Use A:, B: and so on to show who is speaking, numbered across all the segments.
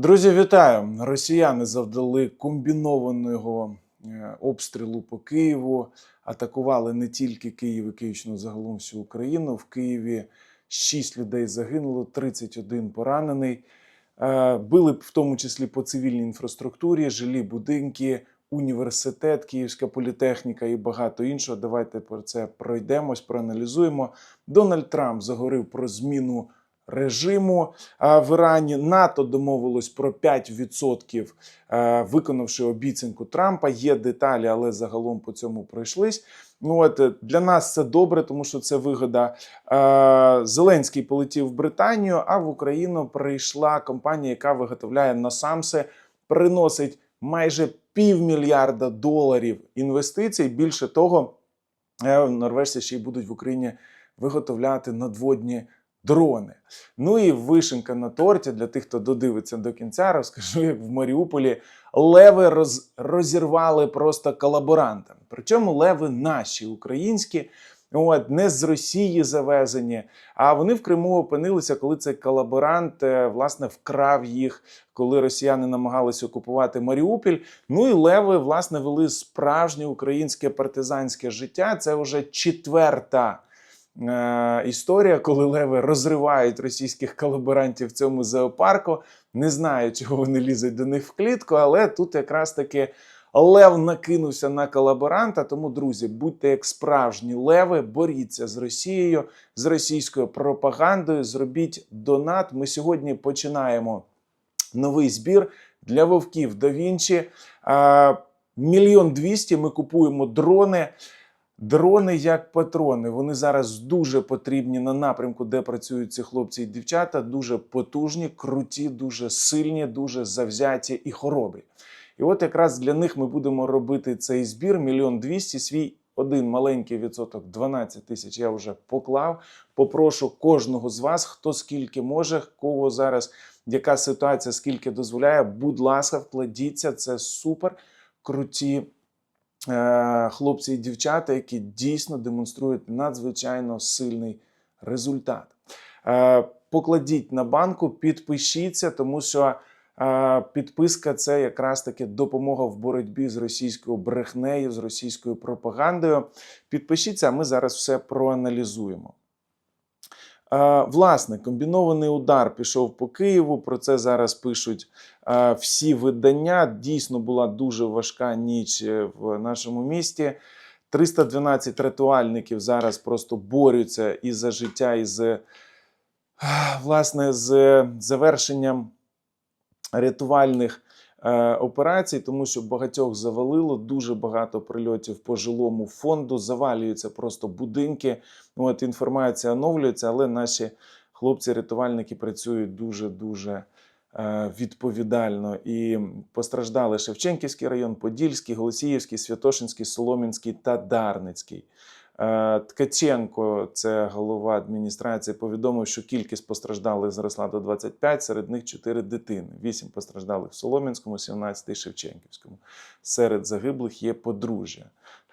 A: Друзі, вітаю! Росіяни завдали комбінованого е, обстрілу по Києву, атакували не тільки Київ і Київщину, загалом всю Україну. В Києві 6 людей загинуло, 31 поранений. Е, Били в тому числі по цивільній інфраструктурі, жилі будинки, університет, Київська політехніка і багато іншого. Давайте про це пройдемось, проаналізуємо. Дональд Трамп заговорив про зміну режиму в Ірані. НАТО домовилось про 5%, е, виконавши обіцянку Трампа. Є деталі, але загалом по цьому пройшлись. Ну от е, для нас це добре, тому що це вигода. Зеленський полетів в Британію, а в Україну прийшла компанія, яка виготовляє насамсе, приносить майже півмільярда доларів інвестицій. Більше того, е, норвежці ще й будуть в Україні виготовляти надводні дрони. Ну і вишенка на торті для тих, хто додивиться до кінця, розкажу, як в Маріуполі леви роз, розірвали просто колаборантам. Причому леви наші українські. От не з Росії завезені, а вони в Криму опинилися, коли цей колаборант е, власне вкрав їх, коли росіяни намагалися окупувати Маріуполь. Ну і леви власне вели справжнє українське партизанське життя. Це вже четверта історія, коли леви розривають російських колаборантів в цьому зоопарку. Не знаю, чого вони лізуть до них в клітку, але тут якраз таки. Лев накинувся на колаборанта. Тому, друзі, будьте як справжні леви, боріться з Росією, з російською пропагандою. Зробіть донат. Ми сьогодні починаємо новий збір для вовків до Вінчі. Мільйон двісті. Ми купуємо дрони. Дрони як патрони. Вони зараз дуже потрібні на напрямку, де працюють ці хлопці і дівчата. Дуже потужні, круті, дуже сильні, дуже завзяті і хоробрі. І от якраз для них ми будемо робити цей збір мільйон двісті. Свій один маленький відсоток 12 тисяч я вже поклав. Попрошу кожного з вас, хто скільки може, кого зараз яка ситуація, скільки дозволяє. Будь ласка, вкладіться. Це супер круті хлопці і дівчата, які дійсно демонструють надзвичайно сильний результат. Е, покладіть на банку, підпишіться, тому що. Підписка це якраз таки допомога в боротьбі з російською брехнею, з російською пропагандою. Підпишіться, а ми зараз все проаналізуємо. Власне, комбінований удар пішов по Києву. Про це зараз пишуть всі видання. Дійсно була дуже важка ніч е, в нашому місті. 312 ритуальників зараз просто борються і за життя, і з власне з завершенням рятувальних операцій, тому що багатьох завалило дуже багато прильотів по жилому фонду. Завалюються просто будинки. От інформація оновлюється, але наші хлопці-рятувальники працюють дуже дуже. е, Відповідально і постраждали Шевченківський район, Подільський, Голосіївський, Святошинський, Соломінський та Дарницький. Е, Ткаченко, це голова адміністрації, повідомив, що кількість постраждалих зросла до 25, серед них 4 дитини. 8 постраждалих в Солом'янському, 17 – Шевченківському. Серед загиблих є подружжя.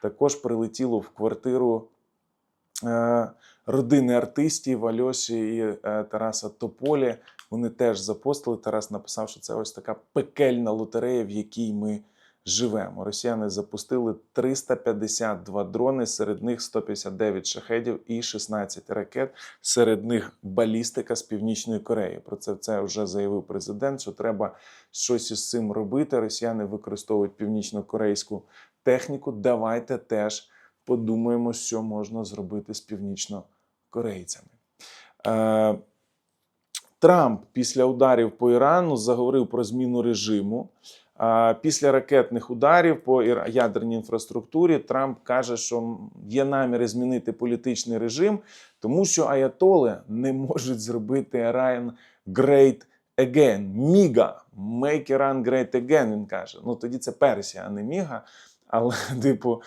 A: Також прилетіло в квартиру е, родини артистів Альоші і е, Тараса Тополі. Вони теж запостили. Тарас написав, що це ось така пекельна лотерея, в якій ми живемо. Росіяни запустили 352 дрони, серед них 159 шахедів і 16 ракет. Серед них балістика з Північної Кореї. Про це це вже заявив президент. Що треба щось із цим робити. Росіяни використовують північно-корейську техніку. Давайте теж подумаємо, що можна зробити з північно-корейцями. Е, Трамп після ударів по Ірану заговорив про зміну режиму. Після ракетних ударів по ядерній інфраструктурі Трамп каже, що є наміри змінити політичний режим, тому що аятоли не можуть зробити Iran great again. Міга, make Iran great again, він каже. Ну тоді це Персія, а не Міга. Але, типу,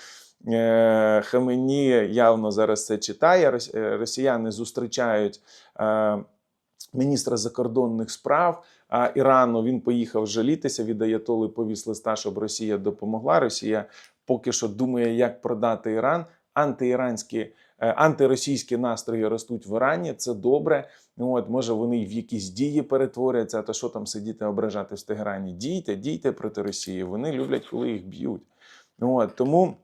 A: е, Хамені явно зараз це читає. Е, Росіяни зустрічають е, міністра закордонних справ Ірану. Він поїхав жалітися від Аятоли, повіз листа, щоб Росія допомогла. Росія поки що думає, як продати Іран. Антиіранські Е, Антиросійські настрої ростуть в Ірані, це добре. От, може, вони в якісь дії перетворяться, то що там сидіти ображати в Тегерані? Дійте, дійте проти Росії. Вони люблять, коли їх б'ють. От, тому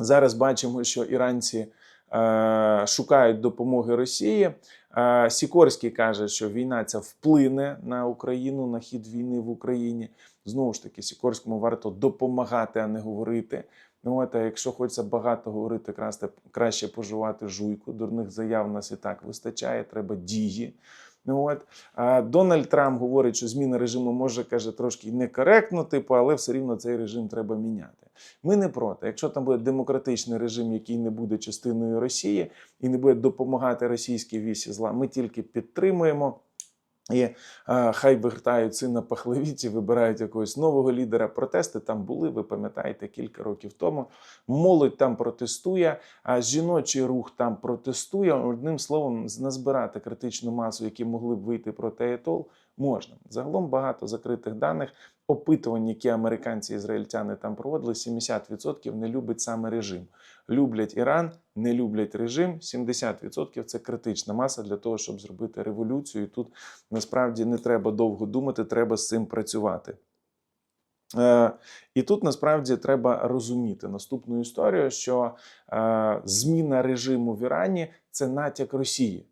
A: зараз бачимо, що іранці е, шукають допомоги Росії. Е, Сікорський каже, що війна ця вплине на Україну, на хід війни в Україні. Знову ж таки, Сікорському варто допомагати, а не говорити. Ну, а якщо хочеться багато говорити, краще, краще поживати жуйку. Дурних заяв у нас і так вистачає, треба дії. Ну, от. Дональд Трамп говорить, що зміна режиму може каже трошки некоректно, типу, але все рівно цей режим треба міняти. Ми не проти. Якщо там буде демократичний режим, який не буде частиною Росії і не буде допомагати російській вісі зла, ми тільки підтримуємо. І а, хай вертають сина пахлевіті, вибирають якогось нового лідера. Протести там були, ви пам'ятаєте, кілька років тому. Молодь там протестує, а жіночий рух там протестує. Одним словом, назбирати критичну масу, які могли б вийти проти АЕТОЛ, можна. Загалом багато закритих даних. Опитувань, які американці і ізраїльтяни там проводили, 70% не любить саме режим. Люблять Іран, не люблять режим. 70% це критична маса для того, щоб зробити революцію. І тут насправді не треба довго думати, треба з цим працювати. Е, І тут насправді треба розуміти наступну історію, що е, зміна режиму в Ірані це натяк Росії.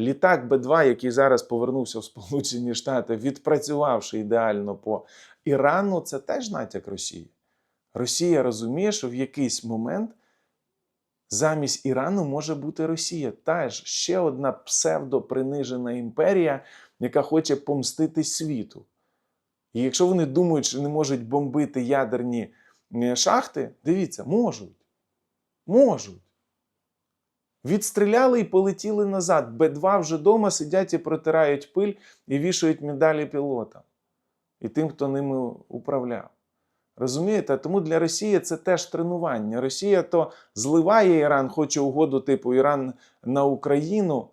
A: Літак Б-2, який зараз повернувся в Сполучені Штати, відпрацювавши ідеально по Ірану, це теж натяк Росії. Росія розуміє, що в якийсь момент замість Ірану може бути Росія. Теж ще одна псевдопринижена імперія, яка хоче помстити світу. І якщо вони думають, що не можуть бомбити ядерні е, шахти, дивіться, можуть. Можуть. Відстріляли і полетіли назад. Б2 вже вдома сидять і протирають пиль і вішають медалі пілотам і тим, хто ними управляв. Розумієте? Тому для Росії це теж тренування. Росія то зливає Іран, хоче угоду типу Іран на Україну.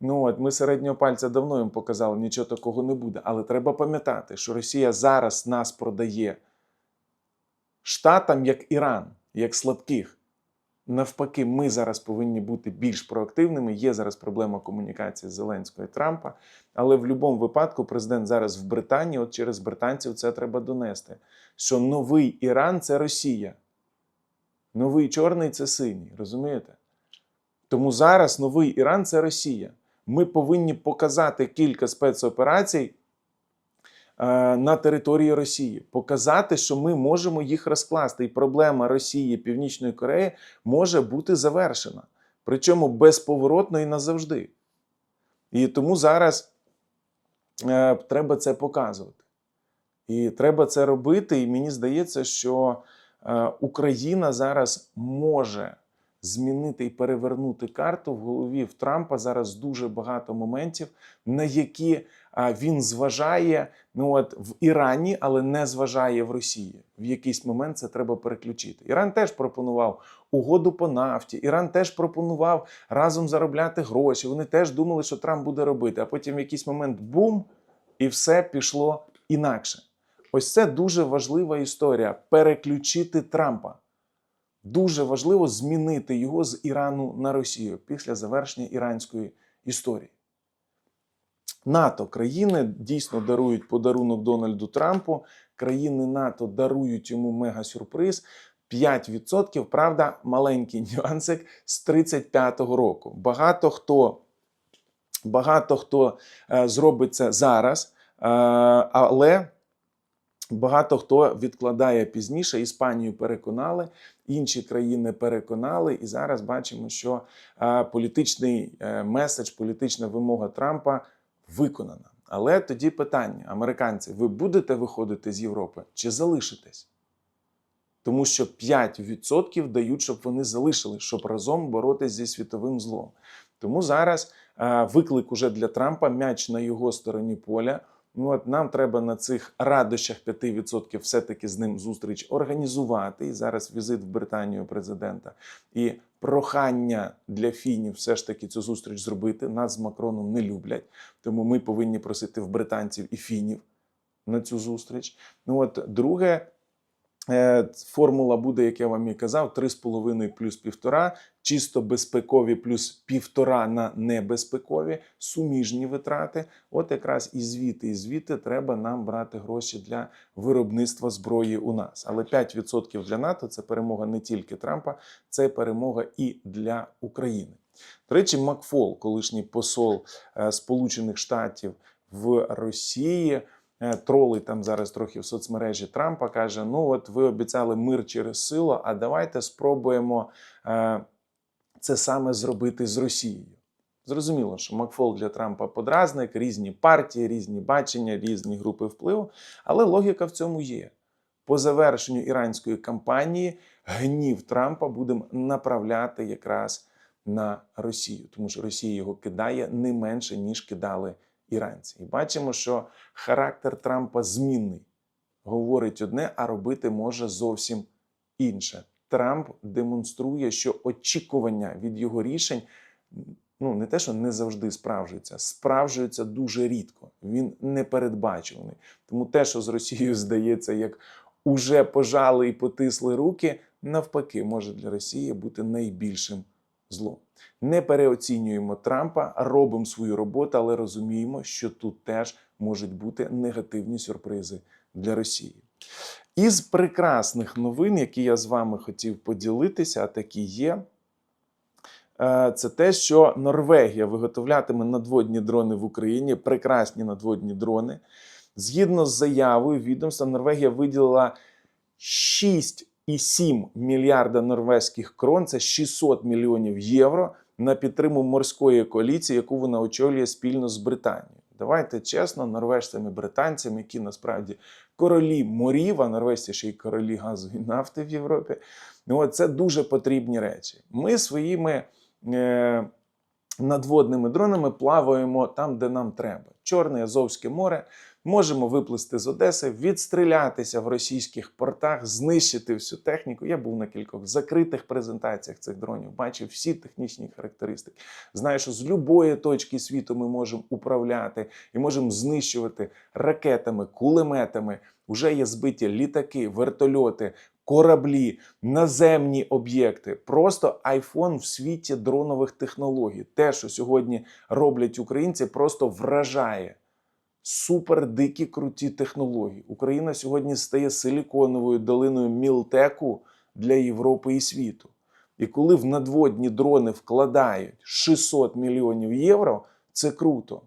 A: Ну от ми середнього пальця давно їм показали, нічого такого не буде. Але треба пам'ятати, що Росія зараз нас продає штатам як Іран, як слабких. Навпаки, ми зараз повинні бути більш проактивними. Є зараз проблема комунікації з Зеленського і Трампа. Але в будь-якому випадку президент зараз в Британії, от через британців це треба донести. Що новий Іран це Росія. Новий чорний це синій. Розумієте? Тому зараз новий Іран це Росія. Ми повинні показати кілька спецоперацій на території Росії, показати, що ми можемо їх розкласти. І проблема Росії Північної Кореї може бути завершена. Причому безповоротно і назавжди. І тому зараз е, треба це показувати. І треба це робити. І мені здається, що е, Україна зараз може змінити і перевернути карту в голові в Трампа зараз дуже багато моментів, на які він зважає ну от в Ірані, але не зважає в Росії. В якийсь момент це треба переключити. Іран теж пропонував угоду по нафті. Іран теж пропонував разом заробляти гроші. Вони теж думали, що Трамп буде робити. А потім в якийсь момент бум, і все пішло інакше. Ось це дуже важлива історія переключити Трампа. Дуже важливо змінити його з Ірану на Росію після завершення іранської історії. НАТО країни дійсно дарують подарунок Дональду Трампу. Країни НАТО дарують йому мега-сюрприз. 5%, правда, маленький нюансик з 35-го року. Багато хто, багато хто е, зробить це зараз, е, але Багато хто відкладає пізніше. Іспанію переконали, інші країни переконали, і зараз бачимо, що політичний е, меседж, політична вимога Трампа виконана. Але тоді питання: американці, ви будете виходити з Європи чи залишитесь? Тому що 5% дають, щоб вони залишили, щоб разом боротись зі світовим злом. Тому зараз виклик уже для Трампа м'яч на його стороні поля. Ну от нам треба на цих радощах 5% все-таки з ним зустріч організувати. І зараз візит в Британію президента і прохання для фінів все ж таки цю зустріч зробити. Нас з Макроном не люблять, тому ми повинні просити в британців і фінів на цю зустріч. Ну от друге. Е, Формула буде, як я вам і казав, 3,5 плюс 1,5, чисто безпекові плюс 1,5 на небезпекові, суміжні витрати. От якраз і звідти, і звідти треба нам брати гроші для виробництва зброї у нас. Але 5% для НАТО це перемога не тільки Трампа, це перемога і для України. До речі, Макфол, колишній посол е, Сполучених Штатів в Росії. Е, Тролить там зараз трохи в соцмережі Трампа каже: Ну, от ви обіцяли мир через силу, а давайте спробуємо е, це саме зробити з Росією. Зрозуміло, що Макфол для Трампа подразник, різні партії, різні бачення, різні групи впливу, але логіка в цьому є. По завершенню іранської кампанії гнів Трампа будемо направляти якраз на Росію, тому що Росія його кидає не менше, ніж кидали іранці. І бачимо, що характер Трампа змінний. Говорить одне, а робити може зовсім інше. Трамп демонструє, що очікування від його рішень ну не те, що не завжди справжуються, справжуються дуже рідко. Він непередбачуваний. Тому те, що з Росією здається, як уже пожали і потисли руки, навпаки, може для Росії бути найбільшим злом. Не переоцінюємо Трампа, робимо свою роботу, але розуміємо, що тут теж можуть бути негативні сюрпризи для Росії. Із прекрасних новин, які я з вами хотів поділитися, а такі є. е, Це те, що Норвегія виготовлятиме надводні дрони в Україні, прекрасні надводні дрони. Згідно з заявою відомства, Норвегія виділила 6,7 мільярда норвезьких крон, це 600 мільйонів євро на підтримку морської коаліції, яку вона очолює спільно з Британією. Давайте чесно, норвежцями британцями, які насправді королі морів, а норвежці ще й королі газу і нафти в Європі. Ну, це дуже потрібні речі. Ми своїми е, надводними дронами плаваємо там, де нам треба. Чорне Азовське море. Можемо виплисти з Одеси, відстрілятися в російських портах, знищити всю техніку. Я був на кількох закритих презентаціях цих дронів, бачив всі технічні характеристики. Знаю, що з будь-якої точки світу ми можемо управляти і можемо знищувати ракетами, кулеметами. Уже є збиті літаки, вертольоти, кораблі, наземні об'єкти. Просто айфон в світі дронових технологій. Те, що сьогодні роблять українці, просто вражає. Супер дикі круті технології. Україна сьогодні стає силіконовою долиною мілтеку для Європи і світу. І коли в надводні дрони вкладають 600 мільйонів євро, це круто.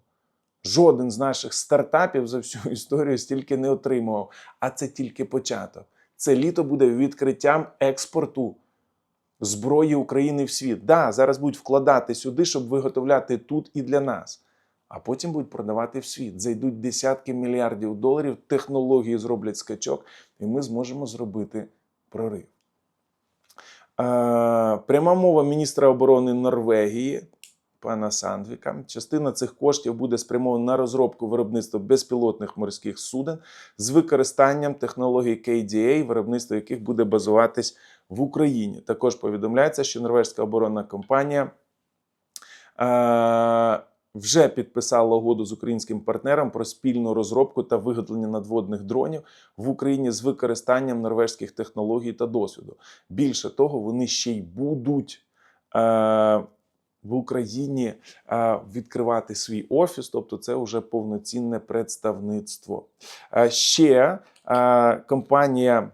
A: Жоден з наших стартапів за всю історію стільки не отримував. А це тільки початок. Це літо буде відкриттям експорту зброї України в світ. Да, зараз будуть вкладати сюди, щоб виготовляти тут і для нас. А потім будуть продавати в світ. Зайдуть десятки мільярдів доларів, технології зроблять скачок, і ми зможемо зробити прорив. Е, пряма мова міністра оборони Норвегії пана Сандвіка. Частина цих коштів буде спрямована на розробку виробництва безпілотних морських суден з використанням технологій KDA, виробництво яких буде базуватись в Україні. Також повідомляється, що норвезька оборонна компанія. е, вже підписала угоду з українським партнером про спільну розробку та виготовлення надводних дронів в Україні з використанням норвезьких технологій та досвіду. Більше того, вони ще й будуть е, в Україні е, відкривати свій офіс, тобто це вже повноцінне представництво. Е, ще е, компанія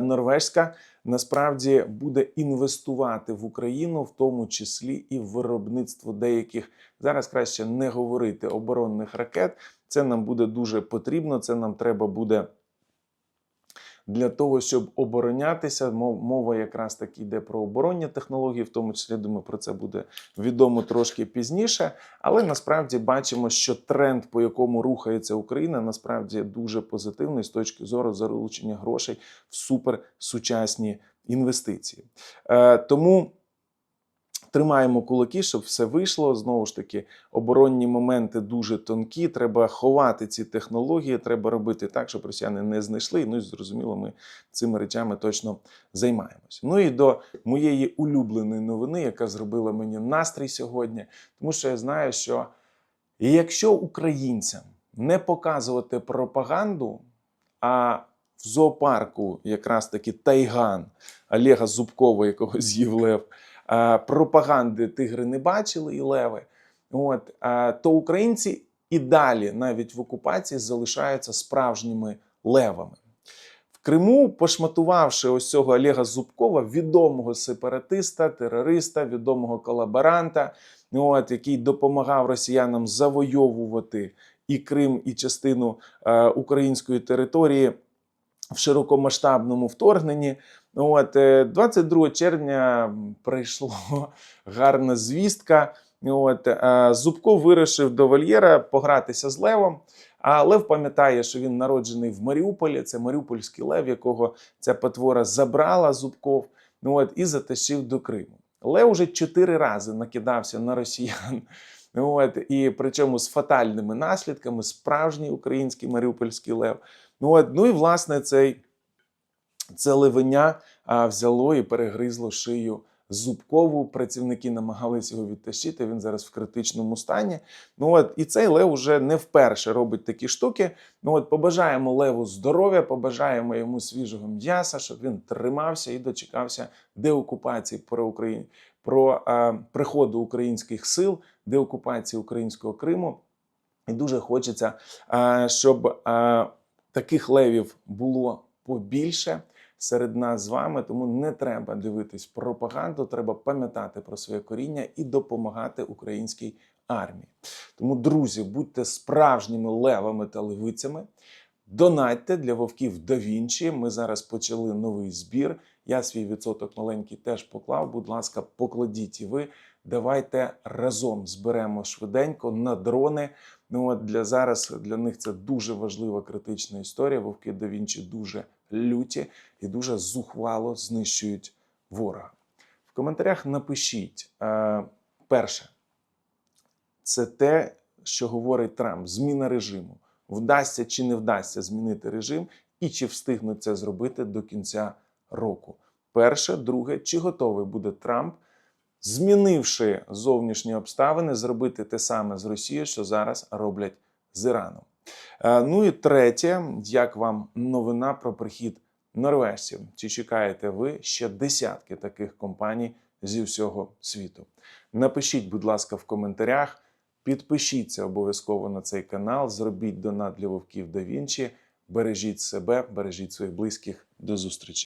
A: норвезька насправді буде інвестувати в Україну, в тому числі і в виробництво деяких зараз краще не говорити оборонних ракет. Це нам буде дуже потрібно. Це нам треба буде. Для того щоб оборонятися, мов- мова якраз так йде про оборонні технології, в тому числі думаю, про це буде відомо трошки пізніше. Але насправді бачимо, що тренд, по якому рухається Україна, насправді дуже позитивний з точки зору залучення грошей в суперсучасні інвестиції. Е, тому тримаємо кулаки, щоб все вийшло. Знову ж таки, оборонні моменти дуже тонкі. Треба ховати ці технології, треба робити так, щоб росіяни не знайшли. Ну і зрозуміло, ми цими речами точно займаємось. Ну і до моєї улюбленої новини, яка зробила мені настрій сьогодні, тому що я знаю, що якщо українцям не показувати пропаганду, а в зоопарку якраз таки Тайган Олега Зубкова, якого з'їв Лев, пропаганди тигри не бачили і леви. От, е, то українці і далі, навіть в окупації, залишаються справжніми левами. В Криму, пошматувавши ось цього Олега Зубкова, відомого сепаратиста, терориста, відомого колаборанта, от, який допомагав росіянам завойовувати і Крим, і частину е, української території в широкомасштабному вторгненні. От, е, 22 червня прийшло гарна звістка. От, е, Зубко вирішив до вольєра погратися з Левом. А Лев пам'ятає, що він народжений в Маріуполі. Це Маріупольський Лев, якого ця потвора забрала Зубков от, і затащив до Криму. Лев уже чотири рази накидався на росіян. От, і причому з фатальними наслідками, справжній український Маріупольський Лев. Ну, от, ну і власне цей, це левеня а, взяло і перегризло шию Зубкову. Працівники намагалися його відтащити. Він зараз в критичному стані. Ну от і цей лев уже не вперше робить такі штуки. Ну от побажаємо леву здоров'я, побажаємо йому свіжого м'яса, щоб він тримався і дочекався деокупації про Україну, про е, приходу українських сил, деокупації українського Криму. І дуже хочеться, е, щоб е, таких левів було побільше серед нас з вами. Тому не треба дивитись пропаганду, треба пам'ятати про своє коріння і допомагати українській армії. Тому, друзі, будьте справжніми левами та левицями. Донатьте для вовків да Вінчі. Ми зараз почали новий збір. Я свій відсоток маленький теж поклав. Будь ласка, покладіть і ви. Давайте разом зберемо швиденько на дрони. Ну от для зараз для них це дуже важлива критична історія. Вовки да Вінчі дуже люті і дуже зухвало знищують ворога. В коментарях напишіть е, перше, це те, що говорить Трамп: зміна режиму. Вдасться чи не вдасться змінити режим, і чи встигнуть це зробити до кінця року. Перше, друге, чи готовий буде Трамп, змінивши зовнішні обставини, зробити те саме з Росією, що зараз роблять з Іраном. Е, Ну і третє, як вам новина про прихід норвежців? Чи чекаєте ви ще десятки таких компаній зі всього світу? Напишіть, будь ласка, в коментарях. Підпишіться обов'язково на цей канал, зробіть донат для вовків да Вінчі. Бережіть себе, бережіть своїх близьких. До зустрічі!